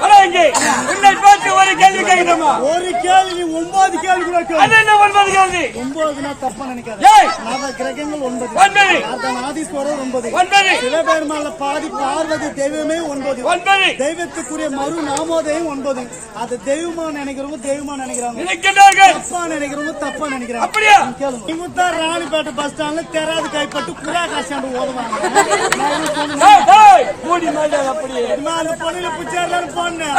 வர இங்கே. உன்னை பார்த்து ஒரு கேள்வி கேட்கணுமா? ஒரு கேள்வி நீ ஒன்பது கேள்வி கூட அது என்ன ஒன்பது கேள்வி? ஒன்பதுனா தப்பா நினைக்காத. ஏய்! நவ கிரகங்கள் ஒன்பது. ஒன்பது. அர்த்தநாதீஸ்வரர் ஒன்பது. ஒன்பது. சிவபெருமான்ல பாதி பார்வதி தெய்வமே ஒன்பது. ஒன்பது. தெய்வத்துக்குரிய மறு நாமோதயம் ஒன்பது. அது தெய்வமா நினைக்கிறவங்க தெய்வமா நினைக்கிறாங்க. நினைக்கிறார்கள். தப்பா நினைக்கிறவங்க தப்பா நினைக்கிறாங்க. அப்படியா? கேளுங்க இமுத்தா ராணிப்பேட்டை பஸ் ஸ்டாண்ட்ல தெராது கைப்பட்டு புறா காசாண்டு மாட்டாது அப்படியே. அந்த பொண்ணுல fun now.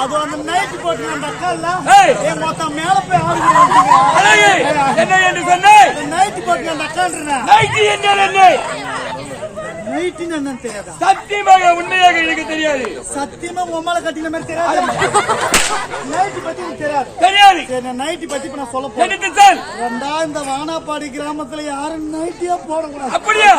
அது அந்த நைட் போட்டு அந்த அக்கா இல்ல ஏய். என் மொத்தம் மேல போய் அழகு! என்ன என்று சொன்னேன் நைட் போட்டு அந்த நைட்டி என்றால் என்ன? நைட்டுன்னு என்னன்னு தெரியாதா? சத்தியமாக உண்மையாக எனக்கு தெரியாது. சத்தியமா உம்மால கட்டின மாதிரி தெரியாது. நைட் பத்தி எனக்கு தெரியாது. தெரியாது. சரி நைட்டி பத்தி இப்ப நான் சொல்ல போறேன். சொல் ரெண்டா இந்த வானாப்பாடி கிராமத்துல யாரும் நைட்டியா போடக்கூடாது. அப்படியா?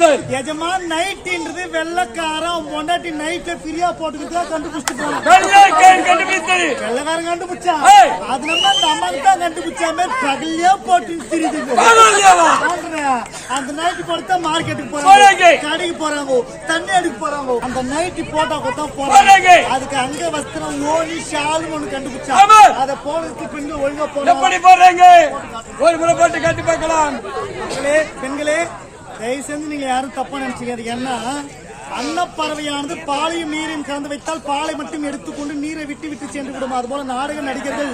சொல் எஜமா நைட்டின்றது வெள்ளக்காரன் பொண்டாட்டி நைட்ல ஃப்ரீயா போட்டுக்கிட்டு கண்டுபிடிச்சிட்டு வெள்ளைக்காரன் கண்டுபிடித்தது வெள்ளக்காரன் கண்டுபிடிச்சான் ஏய். அது நம்ம அந்த அம்மாக்கு தான் கண்டுபிடிச்சாமே பகல்லையா போட்டு திரியுது. அந்த நைட்டு போட்டு தான் மார்க்கெட்டுக்கு போறாங்க. போறாங்க கடைக்கு போறாங்க தண்ணி அடிக்க போறாங்க அந்த நைட்டு போட்டா கொத்தா போறாங்க. போறாங்க அதுக்கு அங்க வஸ்திரம் ஓனி ஷாலும் ஒண்ணு ஆமா. கண்டுபிடிச்சாங்க அத போனதுக்கு பெண்கள் ஒழுங்கா போறாங்க எப்படி போடுறாங்க ஒரு முறை போட்டு கட்டி பார்க்கலாம் பெண்களே பெண்களே தயவு செஞ்சு நீங்க யாரும் தப்பா நினைச்சுக்காதீங்க ஏன்னா அன்னப்பறவையானது பாலையும் நீரையும் கலந்து வைத்தால் பாலை மட்டும் எடுத்துக்கொண்டு நீரை விட்டு விட்டு சென்று விடும். அதுபோல நாடக நடிகர்கள்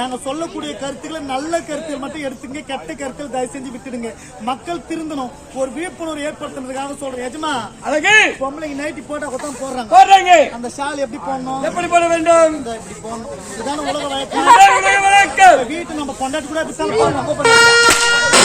நாங்க சொல்லக்கூடிய கருத்துக்களை நல்ல கருத்துகள் மட்டும் எடுத்துங்க கெட்ட கருத்துக்கள் தயவு செஞ்சு விட்டுடுங்க. மக்கள் திருந்தணும். ஒரு விழிப்புணர்வு ஏற்படுத்துறதுக்காக சொல்றேன். எஜமா அழகு! பொம்பளைங்க நைட்டி போட்டா கொத்தான் போடுறாங்க. போடுறாங்க! அந்த ஷால் எப்படி போடணும்? எப்படி போட வேண்டும்? இப்படி போடணும்? இதுதான உலக வழக்கம். வீட்டு நம்ம கொண்டாட்டி கூட இப்படி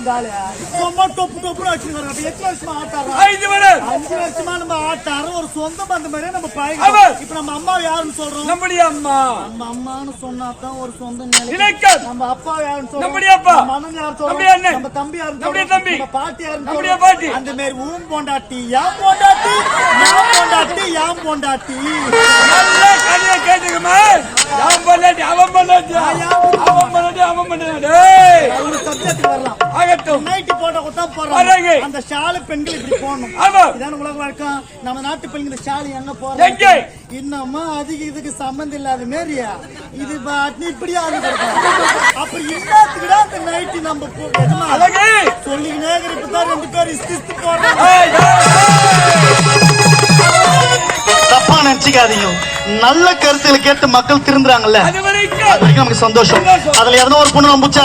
பாய்ந்த ஆளு சும்மா டொப்பு டொப்புன்னு வச்சுருக்காங்க அப்ப எத்தனை வருஷமா ஆட்டாடுறோம் ஐந்து வரும் அஞ்சு வருஷமா நம்ம ஆட்டாரம் ஒரு சொந்த பந்த மாதிரியே நம்ம ஆமா. பழகி இப்ப நம்ம அம்மா யாருன்னு சொல்றோம்? நம்முடைய அம்மா. நம்ம அம்மான்னு சொன்னா தான் ஒரு சொந்த நிலை. நம்ம அப்பா யாருன்னு சொல்றோம்? நம்முடைய அப்பா. அண்ணன் யார் சொல்றோம். நம்ம தம்பி யாருன்னு நம்முடைய தம்பி. நம்ம பாட்டி யாருன்னு நம்முடைய பாட்டி. அந்த மாதிரி ஊம் பொண்டாட்டி யாம் பொண்டாட்டி யாம் பொண்டாட்டி யாம் பொண்டாட்டி. நல்ல கதையை கேட்டுக்கமா? பண்ணாட்டி அவன் பண்ணாட்டி அவன் ஒரு சப்ஜெக்ட் வரலாம். ஆகட்டும். நைட்டு போட்ட வர்றாங்க. போடுறாங்க அந்த ஷாலு பெண்கள் இப்படி போடணும். இதான உலக வழக்கம் நம்ம நாட்டு பெண்கள் ஷாலு எங்க? போறாங்க இன்னமா அதுக்கு இதுக்கு சம்மந்தம் இல்லாத மாரியா? இது பாட்டு இப்படி ஆகி அப்ப என்னத்துக்குடா அந்த நைட்டு நம்ம சொல்லிக்கினே இப்பதான் ரெண்டு பேரும் இஸ்து இஸ்து போடுறாங்க. நினைச்சுக்காதீங்க நல்ல கருத்துக்களை கேட்டு மக்கள் திருந்துறாங்கல்ல. அது வரைக்கும். நமக்கு சந்தோஷம். அதுல எதனா ஒரு பொண்ணு நம்புச்சா?